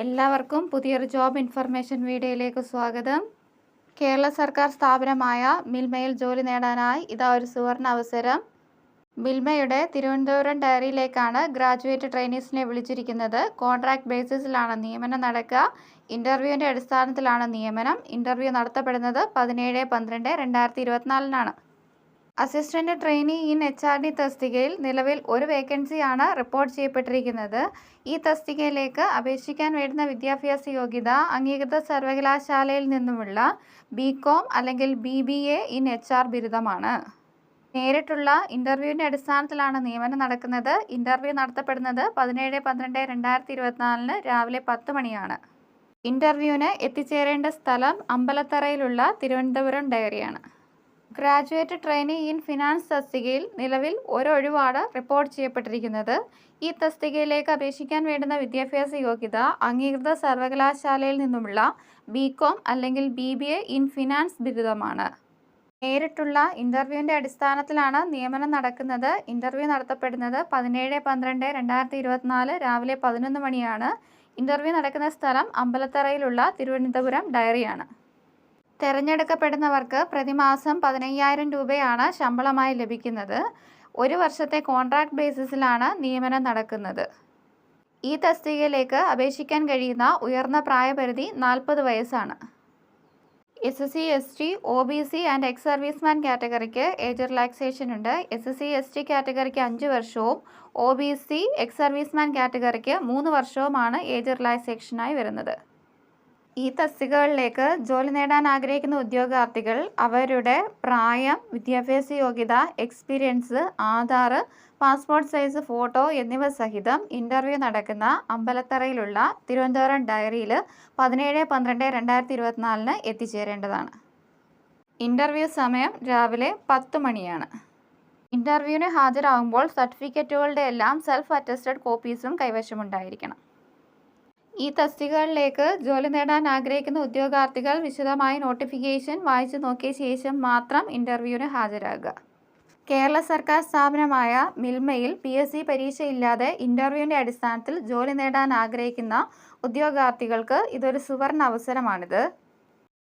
എല്ലാവർക്കും പുതിയൊരു job information വീഡിയോയിലേക്ക് സ്വാഗതം. കേരള സർക്കാർ സ്ഥാപനമായ മിൽമയിൽ ജോലി നേടാനായി ഇതാ ഒരു സുവർണ അവസരം. മിൽമയുടെ തിരുവനന്തപുരം ഡയറിയിലേക്കാണ് ഗ്രാജുവേറ്റ് ട്രെയിനീസിനെ വിളിച്ചിരിക്കുന്നത്. കോൺട്രാക്ട് ബേസിസിലാണ് നിയമനം നടക്കുക. ഇന്റർവ്യൂവിന്റെ അടിസ്ഥാനത്തിലാണ് നിയമനം. ഇന്റർവ്യൂ നടത്തപ്പെടുന്നത് പതിനേഴ് പന്ത്രണ്ട് രണ്ടായിരത്തി ഇരുപത്തിനാലിനാണ്. Assistant trainee in H R D തസ്തികയിൽ നിലവിൽ ഒരു വേക്കൻസിയാണ് റിപ്പോർട്ട് ചെയ്യപ്പെട്ടിരിക്കുന്നത്. ഈ തസ്തികയിലേക്ക് അപേക്ഷിക്കാൻ വേണ്ടുന്ന വിദ്യാഭ്യാസ യോഗ്യത അംഗീകൃത സർവകലാശാലയിൽ നിന്നുമുള്ള ബി കോം അല്ലെങ്കിൽ B B A in H R ബിരുദമാണ്. നേരിട്ടുള്ള ഇന്റർവ്യൂവിന്റെ അടിസ്ഥാനത്തിലാണ് നിയമനം നടക്കുന്നത്. ഇന്റർവ്യൂ നടത്തപ്പെടുന്നത് പതിനേഴ് പന്ത്രണ്ട് രണ്ടായിരത്തി ഇരുപത്തിനാലിന് രാവിലെ പത്ത് മണിയാണ്. ഇന്റർവ്യൂവിന് എത്തിച്ചേരേണ്ട സ്ഥലം അമ്പലത്തറയിലുള്ള തിരുവനന്തപുരം ഡയറിയാണ്. ഗ്രാജുവേറ്റ് ട്രെയിനി ഇൻ ഫിനാൻസ് തസ്തികയിൽ നിലവിൽ ഒരൊഴിവാണ് റിപ്പോർട്ട് ചെയ്യപ്പെട്ടിരിക്കുന്നത്. ഈ തസ്തികയിലേക്ക് അപേക്ഷിക്കാൻ വേണ്ടുന്ന വിദ്യാഭ്യാസ യോഗ്യത അംഗീകൃത സർവകലാശാലയിൽ നിന്നുമുള്ള ബി അല്ലെങ്കിൽ ബി ഇൻ ഫിനാൻസ് ബിരുദമാണ്. നേരിട്ടുള്ള ഇന്റർവ്യൂവിന്റെ അടിസ്ഥാനത്തിലാണ് നിയമനം നടക്കുന്നത്. ഇന്റർവ്യൂ നടത്തപ്പെടുന്നത് പതിനേഴ് പന്ത്രണ്ട് രണ്ടായിരത്തി ഇരുപത്തിനാല് രാവിലെ പതിനൊന്ന് മണിയാണ്. ഇന്റർവ്യൂ നടക്കുന്ന സ്ഥലം അമ്പലത്തറയിലുള്ള തിരുവനന്തപുരം ഡയറിയാണ് തിരഞ്ഞെടുക്കപ്പെടുന്നവർക്ക് പ്രതിമാസം പതിനയ്യായിരം രൂപയാണ് ശമ്പളമായി ലഭിക്കുന്നത്. ഒരു വർഷത്തെ കോൺട്രാക്ട് ബേസിസിലാണ് നിയമനം നടക്കുന്നത്. ഈ തസ്തികയിലേക്ക് അപേക്ഷിക്കാൻ കഴിയുന്ന ഉയർന്ന പ്രായപരിധി നാൽപ്പത് വയസ്സാണ്. S S C S T O B C and ex serviceman കാറ്റഗറിക്ക് age relaxation ഉണ്ട്. S S C S T കാറ്റഗറിക്ക് അഞ്ച് വർഷവും O B C ex serviceman കാറ്റഗറിക്ക് മൂന്ന് വർഷവുമാണ് ഏജ് റിലാക്സേഷനായി വരുന്നത്. ഈ തസ്തികകളിലേക്ക് ജോലി നേടാൻ ആഗ്രഹിക്കുന്ന ഉദ്യോഗാർത്ഥികൾ അവരുടെ പ്രായം വിദ്യാഭ്യാസ യോഗ്യത experience Aadhaar passport size photo എന്നിവ സഹിതം ഇന്റർവ്യൂ നടക്കുന്ന അമ്പലത്തറയിലുള്ള തിരുവനന്തപുരം ഡയറിയിൽ പതിനേഴ് പന്ത്രണ്ട് രണ്ടായിരത്തി ഇരുപത്തിനാലിന് എത്തിച്ചേരേണ്ടതാണ്. ഇന്റർവ്യൂ സമയം രാവിലെ പത്ത് മണിയാണ്. ഇന്റർവ്യൂവിന് ഹാജരാകുമ്പോൾ സർട്ടിഫിക്കറ്റുകളുടെ എല്ലാം സെൽഫ് അറ്റസ്റ്റഡ് കോപ്പീസും കൈവശമുണ്ടായിരിക്കണം. ഈ തസ്തികകളിലേക്ക് ജോലി നേടാൻ ആഗ്രഹിക്കുന്ന ഉദ്യോഗാർത്ഥികൾ വിശദമായ നോട്ടിഫിക്കേഷൻ വായിച്ചു നോക്കിയ ശേഷം മാത്രം ഇന്റർവ്യൂവിന് ഹാജരാകുക. കേരള സർക്കാർ സ്ഥാപനമായ മിൽമയിൽ പി എസ് സി പരീക്ഷയില്ലാതെ ഇന്റർവ്യൂവിന്റെ അടിസ്ഥാനത്തിൽ ജോലി നേടാൻ ആഗ്രഹിക്കുന്ന ഉദ്യോഗാർത്ഥികൾക്ക് ഇതൊരു സുവർണ അവസരമാണിത്.